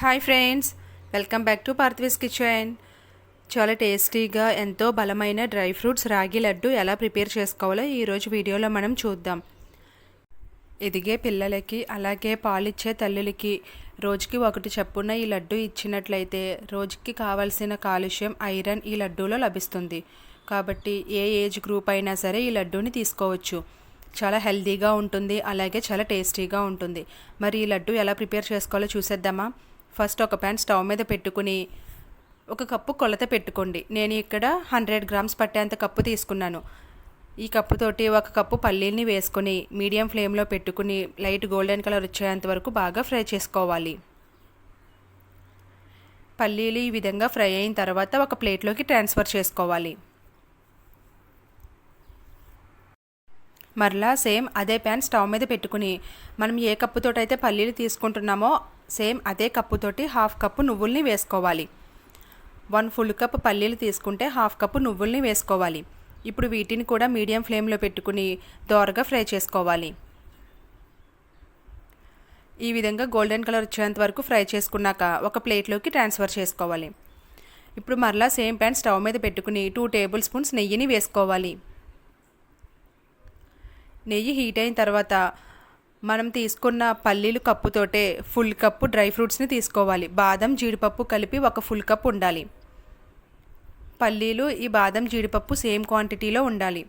Hi friends welcome back to Parthivi's kitchen. చాలా టేస్టీగా ఎంతో బలమైన డ్రై ఫ్రూట్స్ రాగి లడ్డు ఎలా ప్రిపేర్ చేసుకోవాలో ఈరోజు వీడియోలో మనం చూద్దాం. ఎదిగే పిల్లలకి అలాగే పాలిచ్చే తల్లులకి రోజుకి ఒకటి చెప్పున ఈ లడ్డు ఇచ్చినట్లయితే రోజుకి కావలసిన కాలుష్యం ఐరన్ ఈ లడ్డూలో లభిస్తుంది. కాబట్టి ఏ ఏజ్ గ్రూప్ అయినా సరే ఈ లడ్డూని తీసుకోవచ్చు. చాలా హెల్తీగా ఉంటుంది అలాగే చాలా టేస్టీగా ఉంటుంది. మరి ఈ లడ్డు ఎలా ప్రిపేర్ చేసుకోవాలో చూసేద్దామా? ఫస్ట్ ఒక ప్యాన్ స్టవ్ మీద పెట్టుకుని ఒక కప్పు కొలత పెట్టుకోండి. నేను ఇక్కడ హండ్రెడ్ గ్రామ్స్ పట్టేంత కప్పు తీసుకున్నాను. ఈ కప్పుతోటి ఒక కప్పు పల్లీల్ని వేసుకొని మీడియం ఫ్లేమ్లో పెట్టుకుని లైట్ గోల్డెన్ కలర్ వచ్చేంత వరకు బాగా ఫ్రై చేసుకోవాలి. పల్లీలు ఈ విధంగా ఫ్రై అయిన తర్వాత ఒక ప్లేట్లోకి ట్రాన్స్ఫర్ చేసుకోవాలి. మరలా సేమ్ అదే ప్యాన్ స్టవ్ మీద పెట్టుకుని మనం ఏ కప్పుతోటైతే పల్లీలు తీసుకుంటున్నామో సేమ్ అదే కప్పుతోటి హాఫ్ కప్పు నువ్వుల్ని వేసుకోవాలి. వన్ ఫుల్ కప్ పల్లీలు తీసుకుంటే హాఫ్ కప్పు నువ్వుల్ని వేసుకోవాలి. ఇప్పుడు వీటిని కూడా మీడియం ఫ్లేమ్లో పెట్టుకుని దోరగా ఫ్రై చేసుకోవాలి. ఈ విధంగా గోల్డెన్ కలర్ వచ్చేంత వరకు ఫ్రై చేసుకున్నాక ఒక ప్లేట్లోకి ట్రాన్స్ఫర్ చేసుకోవాలి. ఇప్పుడు మరలా సేమ్ ప్యాన్ స్టవ్ మీద పెట్టుకుని టూ టేబుల్ స్పూన్స్ నెయ్యిని వేసుకోవాలి. నెయ్యి హీట్ అయిన తర్వాత మనం తీసుకున్న పల్లీలు కప్పుతోటే ఫుల్ కప్పు డ్రై ఫ్రూట్స్ని తీసుకోవాలి. బాదం జీడిపప్పు కలిపి ఒక ఫుల్ కప్ ఉండాలి. పల్లీలు ఈ బాదం జీడిపప్పు సేమ్ క్వాంటిటీలో ఉండాలి.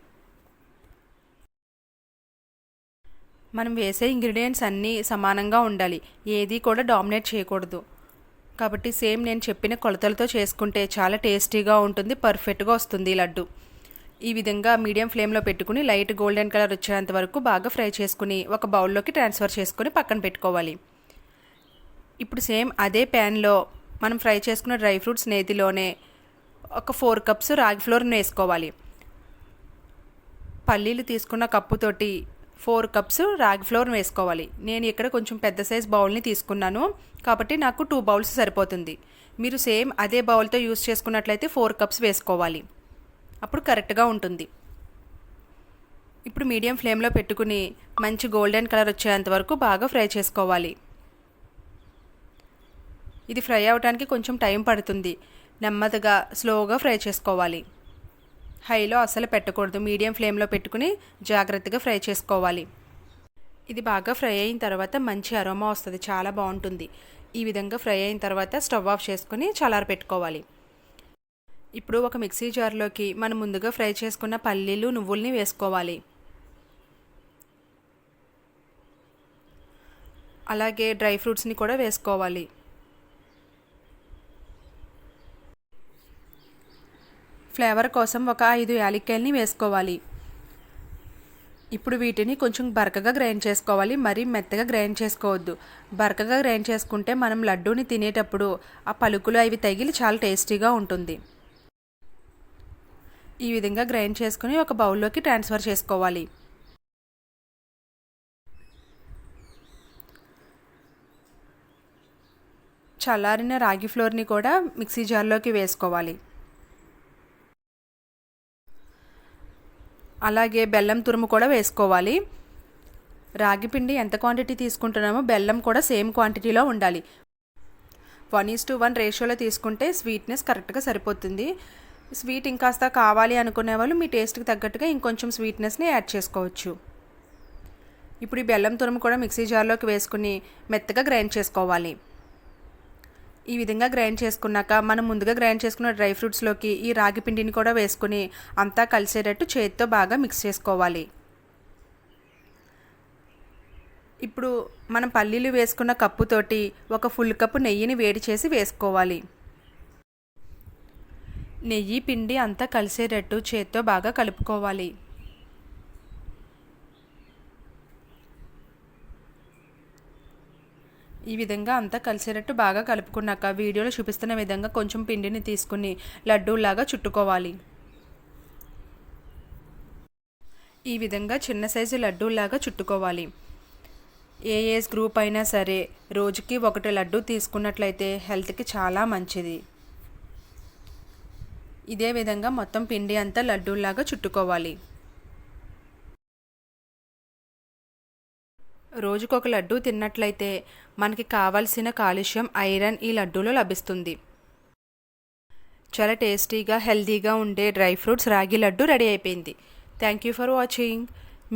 మనం వేసే ఇంగ్రీడియంట్స్ అన్నీ సమానంగా ఉండాలి. ఏది కూడా డామినేట్ చేయకూడదు. కాబట్టి సేమ్ నేను చెప్పిన కొలతలతో చేసుకుంటే చాలా టేస్టీగా ఉంటుంది పర్ఫెక్ట్గా వస్తుంది లడ్డు. ఈ విధంగా మీడియం ఫ్లేమ్లో పెట్టుకుని లైట్ గోల్డెన్ కలర్ వచ్చేంత వరకు బాగా ఫ్రై చేసుకుని ఒక బౌల్లోకి ట్రాన్స్ఫర్ చేసుకుని పక్కన పెట్టుకోవాలి. ఇప్పుడు సేమ్ అదే ప్యాన్లో మనం ఫ్రై చేసుకున్న డ్రై ఫ్రూట్స్ నేతిలోనే ఒక ఫోర్ కప్స్ రాగి ఫ్లోర్ని వేసుకోవాలి. పల్లీలు తీసుకున్న కప్పుతోటి ఫోర్ కప్స్ రాగి ఫ్లోర్ని వేసుకోవాలి. నేను ఇక్కడ కొంచెం పెద్ద సైజ్ బౌల్ని తీసుకున్నాను కాబట్టి నాకు టూ బౌల్స్ సరిపోతుంది. మీరు సేమ్ అదే బౌల్తో యూస్ చేసుకున్నట్లయితే ఫోర్ కప్స్ వేసుకోవాలి. అప్పుడు కరెక్ట్గా ఉంటుంది. ఇప్పుడు మీడియం ఫ్లేమ్లో పెట్టుకుని మంచి గోల్డెన్ కలర్ వచ్చేంత వరకు బాగా ఫ్రై చేసుకోవాలి. ఇది ఫ్రై అవడానికి కొంచెం టైం పడుతుంది. నెమ్మదిగా స్లోగా ఫ్రై చేసుకోవాలి. హైలో అస్సలు పెట్టకూడదు. మీడియం ఫ్లేమ్లో పెట్టుకుని జాగ్రత్తగా ఫ్రై చేసుకోవాలి. ఇది బాగా ఫ్రై అయిన తర్వాత మంచి అరోమా వస్తుంది. చాలా బాగుంటుంది. ఈ విధంగా ఫ్రై అయిన తర్వాత స్టవ్ ఆఫ్ చేసుకుని చల్లార పెట్టుకోవాలి ఇప్పుడు ఒక మిక్సీ జార్లోకి మనం ముందుగా ఫ్రై చేసుకున్న పల్లీలు నువ్వుల్ని వేసుకోవాలి. అలాగే డ్రై ఫ్రూట్స్ని కూడా వేసుకోవాలి. ఫ్లేవర్ కోసం ఒక ఐదు యాలక్కాయల్ని వేసుకోవాలి. ఇప్పుడు వీటిని కొంచెం బరకగా గ్రైండ్ చేసుకోవాలి. మరీ మెత్తగా గ్రైండ్ చేసుకోవద్దు. బరకగా గ్రైండ్ చేసుకుంటే మనం లడ్డూని తినేటప్పుడు ఆ పలుకులు అవి తగిలి చాలా టేస్టీగా ఉంటుంది. ఈ విధంగా గ్రైండ్ చేసుకుని ఒక బౌల్లోకి ట్రాన్స్ఫర్ చేసుకోవాలి. చల్లారిన రాగి ఫ్లోర్ని కూడా మిక్సీ జార్లోకి వేసుకోవాలి. అలాగే బెల్లం తురుము కూడా వేసుకోవాలి. రాగి పిండి ఎంత క్వాంటిటీ తీసుకుంటున్నామో బెల్లం కూడా సేమ్ క్వాంటిటీలో ఉండాలి. వన్ ఈస్ టు వన్ రేషియోలో తీసుకుంటే స్వీట్నెస్ కరెక్ట్గా సరిపోతుంది. స్వీట్ ఇంకాస్త కావాలి అనుకునే వాళ్ళు మీ టేస్ట్కి తగ్గట్టుగా ఇంకొంచెం స్వీట్నెస్ని యాడ్ చేసుకోవచ్చు. ఇప్పుడు ఈ బెల్లం తురుము కూడా మిక్సీ జార్లోకి వేసుకుని మెత్తగా గ్రైండ్ చేసుకోవాలి. ఈ విధంగా గ్రైండ్ చేసుకున్నాక మనం ముందుగా గ్రైండ్ చేసుకున్న డ్రై ఫ్రూట్స్లోకి ఈ రాగి పిండిని కూడా వేసుకుని అంతా కలిసేటట్టు చేతితో బాగా మిక్స్ చేసుకోవాలి. ఇప్పుడు మనం పల్లీలు వేసుకున్న కప్పుతోటి ఒక ఫుల్ కప్పు నెయ్యిని వేడి చేసి వేసుకోవాలి. నెయ్యి పిండి అంతా కలిసేటట్టు చేత్తో బాగా కలుపుకోవాలి. ఈ విధంగా అంతా కలిసేటట్టు బాగా కలుపుకున్నాక వీడియోలో చూపిస్తున్న విధంగా కొంచెం పిండిని తీసుకుని లడ్డూలాగా చుట్టుకోవాలి. ఈ విధంగా చిన్న సైజు లడ్డూలాగా చుట్టుకోవాలి. ఏ ఏజ్ గ్రూప్ అయినా సరే రోజుకి ఒకటి లడ్డు తీసుకున్నట్లయితే హెల్త్కి చాలా మంచిది. ఇదే విధంగా మొత్తం పిండి అంతా లడ్డూలాగా చుట్టుకోవాలి. రోజుకొక లడ్డు తిన్నట్లయితే మనకి కావాల్సిన కాలుష్యం ఐరన్ ఈ లడ్డూలో లభిస్తుంది. చాలా టేస్టీగా హెల్తీగా ఉండే dry fruits ragi laddu ready అయిపోయింది. Thank you for watching.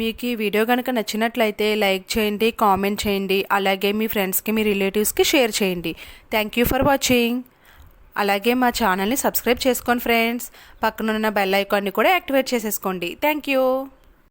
మీకు ఈ వీడియో కనుక నచ్చినట్లయితే లైక్ చేయండి కామెంట్ చేయండి అలాగే మీ ఫ్రెండ్స్కి మీ రిలేటివ్స్కి షేర్ చేయండి. Thank you for watching. అలాగే మా ఛానల్ని సబ్స్క్రైబ్ చేసుకోండి ఫ్రెండ్స్ పక్కనున్న బెల్ ఐకాన్ని కూడా యాక్టివేట్ చేసేసుకోండి. Thank you.